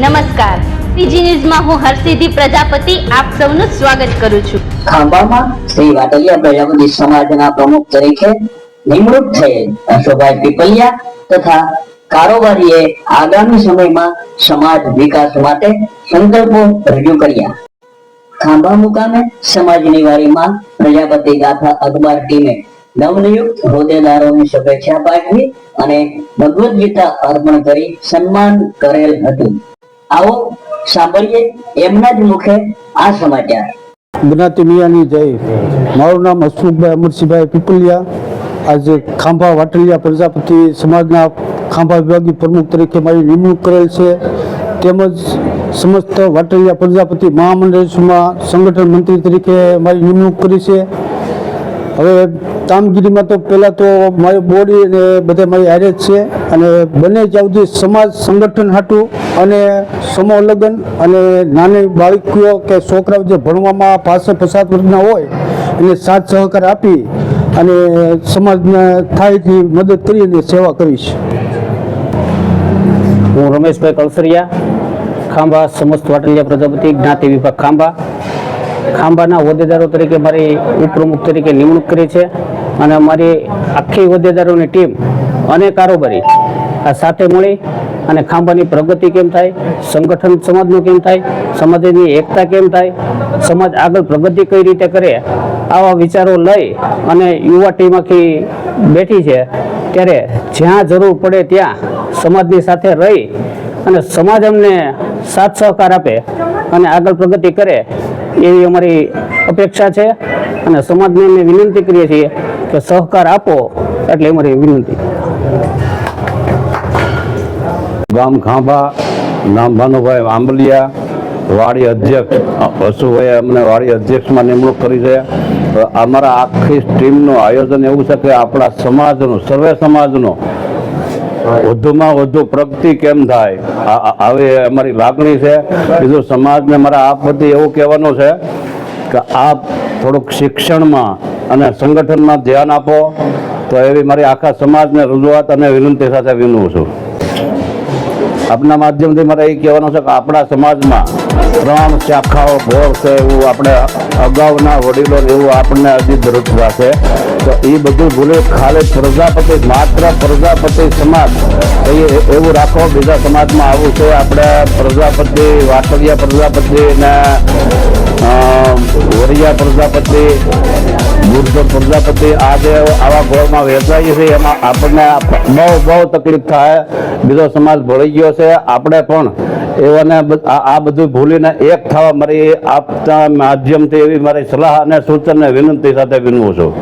નમસ્કાર. પીજી ન્યૂઝમાં હું હરસિદ્ધિ પ્રજાપતિ. આપ સૌનું સ્વાગત કરું છું. ખાંભામાં શ્રી વાટલિયા પ્રજાપતિ સમાજના પ્રમુખ તરીકે નિમણૂક થયેલ અશોકભાઈ પીપલિયા તથા કારોબારીએ આગામી સમયમાં સમાજ વિકાસ માટે સંકલ્પો રજૂ કર્યા. ખાંભા મુકામે સમાજની વારીમાં પ્રજાપતિ ગાથા અખબાર ટીમે નવનિયુક્ત હોદ્દેદારોને શુભેચ્છા પાઠવી અને ભગવદ્ ગીતા અર્પણ કરી સન્માન કરેલ હતું. આવો, સાંભળીએ. એમના જ મુખે આ સમાચાર. જ્ઞાતિ મિયાની જય. મારું નામ હસમુખભાઈ અમરસિંહભાઈ પીપલિયા. આજે ખાંભા વાટલિયા પ્રજાપતિ સમાજના ખાંભા વિભાગી પ્રમુખ તરીકે મારી નિમણૂક કરેલ છે. તેમજ સમસ્ત વાટલિયા પ્રજાપતિ મહામંડળમાં સંગઠન મંત્રી તરીકે મારી નિમણૂક કરી છે. હવે કામગીરીમાં તો પહેલાં તો મારી બોડી અને બધા મારી હારે છે. અને બંને સુધી સમાજ સંગઠન હાટું અને સમૂહ અને નાની બાળકીઓ કે છોકરાઓ જે ભણવામાં પાસે પચાસ વર્ગના હોય, એને સાથ સહકાર આપી અને સમાજને થાય તે મદદ કરી અને સેવા કરીશ હું રમેશભાઈ કલસરિયા ખાંભા સમસ્ત વાટલિયા પ્રજાપતિ, જ્ઞાતિ વિભાગ ખાંભા. ખાંભાના હોદ્દેદારો તરીકે મારી ઉપપ્રમુખ તરીકે નિમણૂક કરી છે. અને અમારી આખી હોદ્દેદારોની ટીમ અને કારોબારી આ સાથે મળી અને ખાંભાની પ્રગતિ કેમ થાય, સંગઠન સમાજનું કેમ થાય, સમાજની એકતા કેમ થાય, સમાજ આગળ પ્રગતિ કઈ રીતે કરે, આવા વિચારો લઈ અને યુવા ટીમ આખી બેઠી છે. ત્યારે જ્યાં જરૂર પડે ત્યાં સમાજની સાથે રહી અને સમાજ અમને સાથ સહકાર આપે અને આગળ પ્રગતિ કરે એવી અમારી અપેક્ષા છે. અને સમાજને અમે વિનંતી કરીએ છીએ કે સહકાર આપો એટલે અમારી વિનંતી. ગામ ખાંભા, નામ ભાનુભાઈ આંબલિયા, વાડી અધ્યક્ષ વસુભાઈ અમને વાડી અધ્યક્ષમાં નિમણૂક કરી છે. અમારા આખી ટીમનું આયોજન એવું છે કે આપણા સમાજનું, સર્વે સમાજનો વધુમાં વધુ પ્રગતિ કેમ થાય? આવી અમારી લાગણી છે. બીજું સમાજને મારા આપ વતી એવું કહેવાનું છે કે આપ થોડુંક શિક્ષણમાં અને સંગઠનમાં ધ્યાન આપો તો એવી મારી આખા સમાજને રજૂઆત અને વિનંતી સાથે વિનવું છું. આપના માધ્યમથી મારે એ કહેવાનું છે કે આપણા સમાજમાં ત્રણ શાખાઓ ભોર છે એવું આપણે અગાઉના વડીલો એવું આપણને હજી ધ્રુજતા છે. તો એ બધું ભૂલી ખાલી પ્રજાપતિ માત્ર પ્રજાપતિ સમાજ. એ એવું રાખો બીજા સમાજમાં આવું છે આપણે પ્રજાપતિ વાટલિયા પ્રજાપતિ ને અ, વરિયા પ્રજાપતિ વૃદ્ધ પ્રજાપતિ, આ જે આવા ગોળમાં વેચાઈએ છે, એમાં આપણને બહુ બહુ તકલીફ થાય. બીજો સમાજ ભળી ગયો છે. આપણે પણ એવાને આ બધું ભૂલીને એક થવા મારી આપતા માધ્યમથી એવી મારી સલાહ અને સૂચન અને વિનંતી સાથે વિનવું છું.